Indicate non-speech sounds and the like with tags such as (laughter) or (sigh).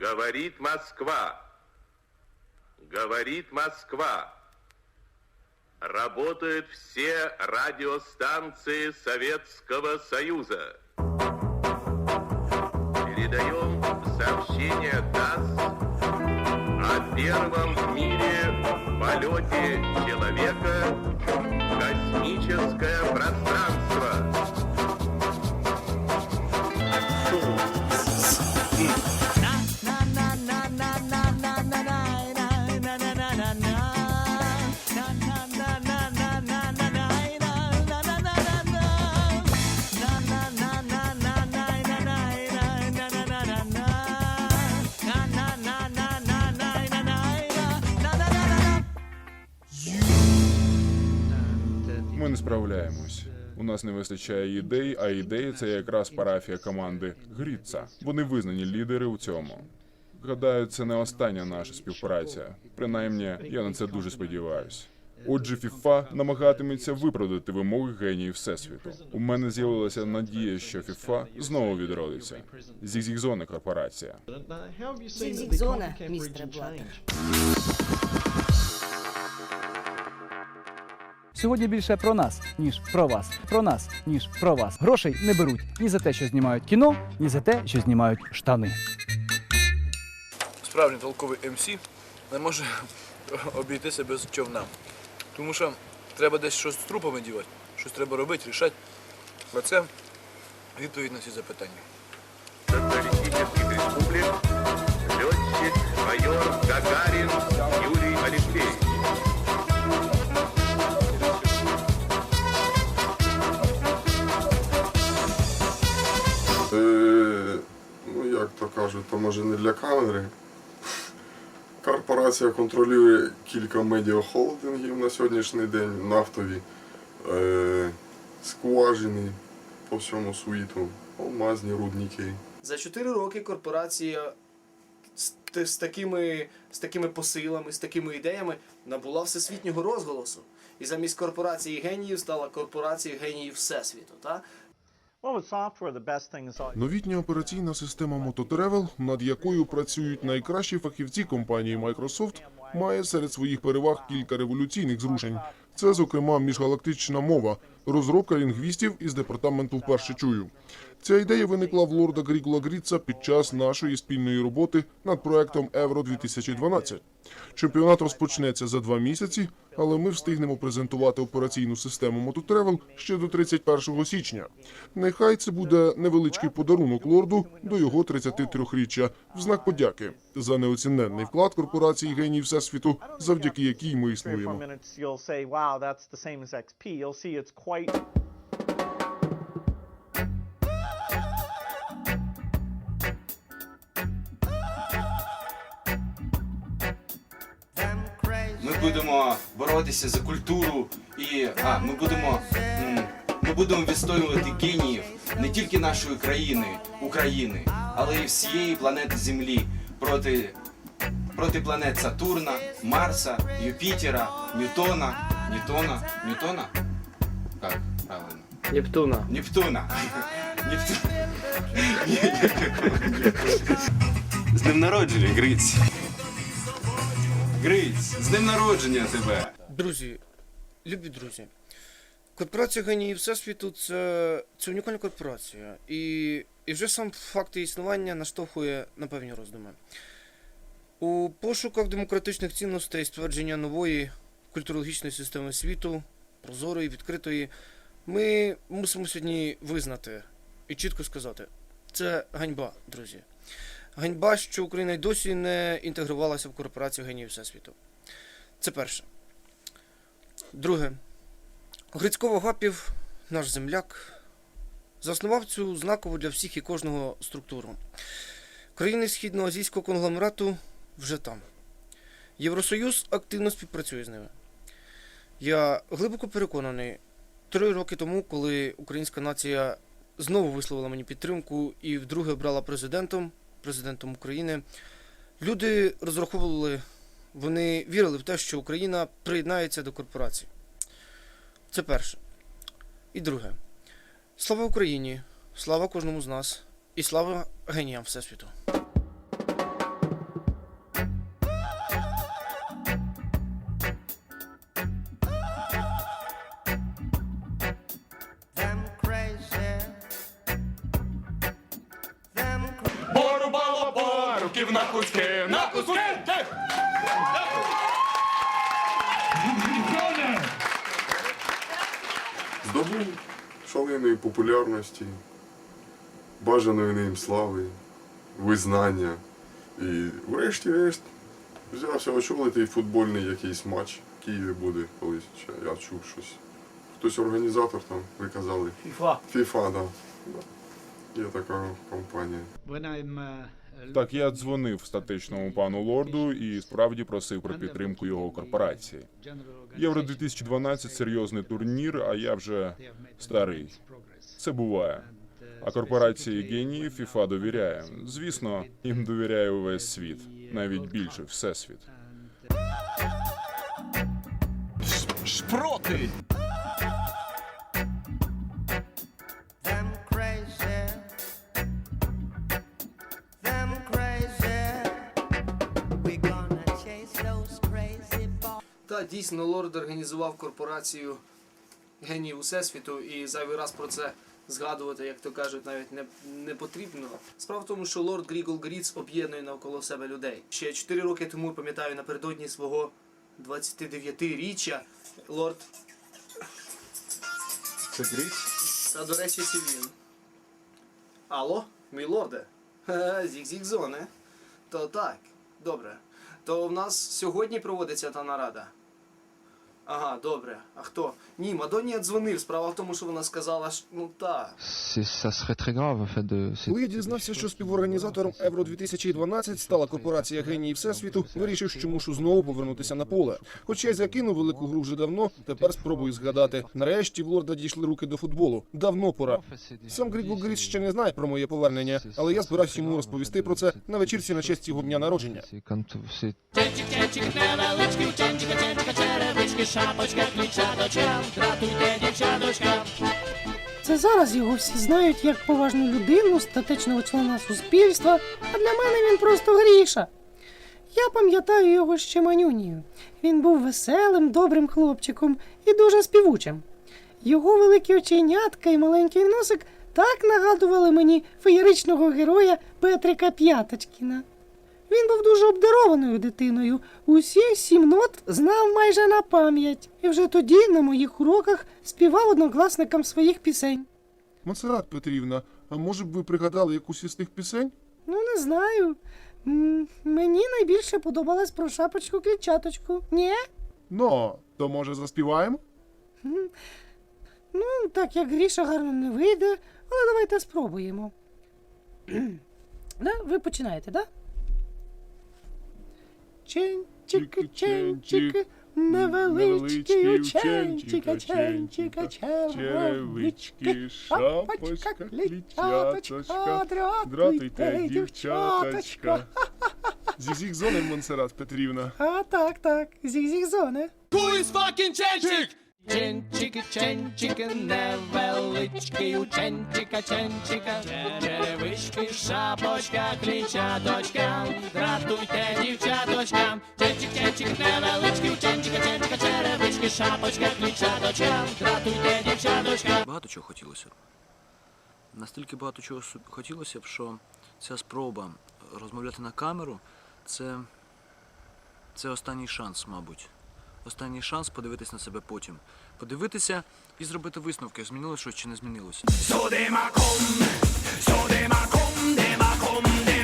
Говорит Москва. Говорит Москва. Работают все радиостанции Советского Союза. Передаем сообщение ТАСС о первом в мире полете человека в космическое пространство. Справляємось. У нас не вистачає ідей, а ідеї це якраз парафія команди Гріца. Вони визнані лідери у цьому. Гадаю, це не остання наша співпраця. Принаймні, я на це дуже сподіваюся. Отже, ФІФА намагатиметься виправдати вимоги геніїв всесвіту. У мене з'явилася надія, що ФІФА знову відродиться. Зігзігзона корпорація. Зігзігзона, містере Блаттер. Сьогодні більше про нас, ніж про вас. Про нас, ніж про вас. Грошей не беруть ні за те, що знімають кіно, ні за те, що знімають штани. справжній толковий МС не може обійтися без човна. Тому що треба десь щось з трупами дівати, щось треба робити, рішати. А це відповідь на ці запитання. Социалистических республик летчик майор Гагарин Юрий кажуть, то може не для камери. Корпорація контролює кілька медіахолдингів на сьогоднішній день, нафтові, е, скважини по всьому світу, алмазні рудники. За 4 роки корпорація з, з, такими, з такими посилами, з такими ідеями набула всесвітнього розголосу. І замість корпорації геніїв стала корпорацією геніїв Всесвіту. Та? Новітня операційна система Mototravel, над якою працюють найкращі фахівці компанії Microsoft, має серед своїх переваг кілька революційних зрушень. Це, зокрема, міжгалактична мова, розробка лінгвістів із департаменту вперше чую. Ця ідея виникла в лорда Грігула Гріца під час нашої спільної роботи над проектом Евро 2012. Чемпіонат розпочнеться за два місяці, але ми встигнемо презентувати операційну систему Mototravel ще до 31 січня. Нехай це буде невеличкий подарунок лорду до його 33-річчя в знак подяки за неоціненний вклад корпорації геній всесвіту, завдяки якій ми three or four існуємо. minutes, you'll say, wow, that's the same as XP. You'll see it's quite Ми будемо боротися за культуру і а, ми будемо ми будемо відстоювати геніїв не тільки нашої країни, України, але й всієї планети Землі проти, проти планет Сатурна, Марса, Юпітера, Ньютона, Ньютона, Ньютона? Як правильно? Нептуна. Нептуна. (laughs) Нептуна. З днем народження, Гриць. Гриць, з днем народження тебе. Друзі, любі друзі, корпорація геніїв Всесвіту це, це унікальна корпорація. І, і вже сам факт її існування наштовхує на певні роздуми. У пошуках демократичних цінностей ствердження нової культурологічної системи світу, прозорої, відкритої, ми мусимо сьогодні визнати і чітко сказати: це ганьба, друзі. Ганьба, що Україна й досі не інтегрувалася в корпорацію геніїв Всесвіту. Це перше. Друге. Грицько Вагапів, наш земляк, заснував цю знакову для всіх і кожного структуру. Країни східноазійського конгломерату вже там. Євросоюз активно співпрацює з ними. Я глибоко переконаний, три роки тому, коли українська нація знову висловила мені підтримку і вдруге обрала президентом, президентом України, люди розраховували, вони вірили в те, що Україна приєднається до корпорації. Це перше. І друге. Слава Україні! Слава кожному з нас і слава геніям Всесвіту! Борубало баруків на куски, на куски! Здобув шаленої популярності, бажаної ним слави, визнання. І врешті-решт взявся очолити футбольний якийсь матч. В Києві буде колись. Я чув щось. Хтось організатор там, ви казали. FIFA. FIFA, да. да. Є така компанія. Так, я дзвонив статичному пану лорду і справді просив про підтримку його корпорації. Євро 2012 серйозний турнір, а я вже старий. Це буває. А корпорації геніїв FIFA довіряє. Звісно, їм довіряє увесь світ, навіть більше всесвіт. Шпроти! Дійсно лорд організував корпорацію геніїв Усесвіту і зайвий раз про це згадувати, як то кажуть, навіть не, не потрібно. Справа в тому, що лорд Грігол Гріц об'єднує навколо себе людей. Ще 4 роки тому, пам'ятаю, напередодні свого 29-річчя лорд. Це Гріч? Та до речі, це він. Алло, мій лорде. Ха, Зік-зік-зоне. То так, добре. То в нас сьогодні проводиться та нарада. Ага, добре. А хто? Ні, Мадонні я дзвонив. Справа в тому, що вона сказала, що ну c'est- Коли я дізнався, що співорганізатором Євро 2012 стала корпорація генії Всесвіту, вирішив, що мушу знову повернутися на поле. Хоча я закинув велику гру вже давно, тепер спробую згадати. Нарешті в лорда дійшли руки до футболу. Давно пора. Сам Грігол Гріс ще не знає про моє повернення, але я збирався йому розповісти про це на вечірці на честь його дня народження. C'est quand c'est Це зараз його всі знають як поважну людину, статичного члена суспільства, а для мене він просто гріша. Я пам'ятаю його ще манюнію. Він був веселим, добрим хлопчиком і дуже співучим. Його великі оченятка і маленький носик так нагадували мені феєричного героя Петрика П'яточкіна. Він був дуже обдарованою дитиною. Усі сім нот знав майже на пам'ять, і вже тоді на моїх уроках співав однокласникам своїх пісень. Монсеррат Петрівна, а може б ви пригадали якусь із тих пісень? Ну, не знаю. М, Мені найбільше подобалась про шапочку клітчаточку. Ні? Ну, то може заспіваємо? Ну, так як Гріша гарно не вийде, але давайте спробуємо. (clears throat) да? Ви починаєте, да? Ченчики, ченчики, невеличкий ученчика, ченчика, черевички, шапочка, клітчаточка, дратуйте, дівчаточка. Зігзіг зони Монсеррат Петрівна. А, так, так, зігзіг-зони. Who is fucking changing? Ченчики, ченчики, невеличкий у ченчика, ченчика, черевички, шапочка, клічаточка, дратуйте дівчаточка, шапочка, клічаточка, дратуйте дівчаточка. Багато чого хотілося. б. Настільки багато чого хотілося б, що ця спроба розмовляти на камеру це, це останній шанс, мабуть. Останній шанс подивитись на себе потім. Подивитися і зробити висновки, змінилося щось чи не змінилося. Late in the evening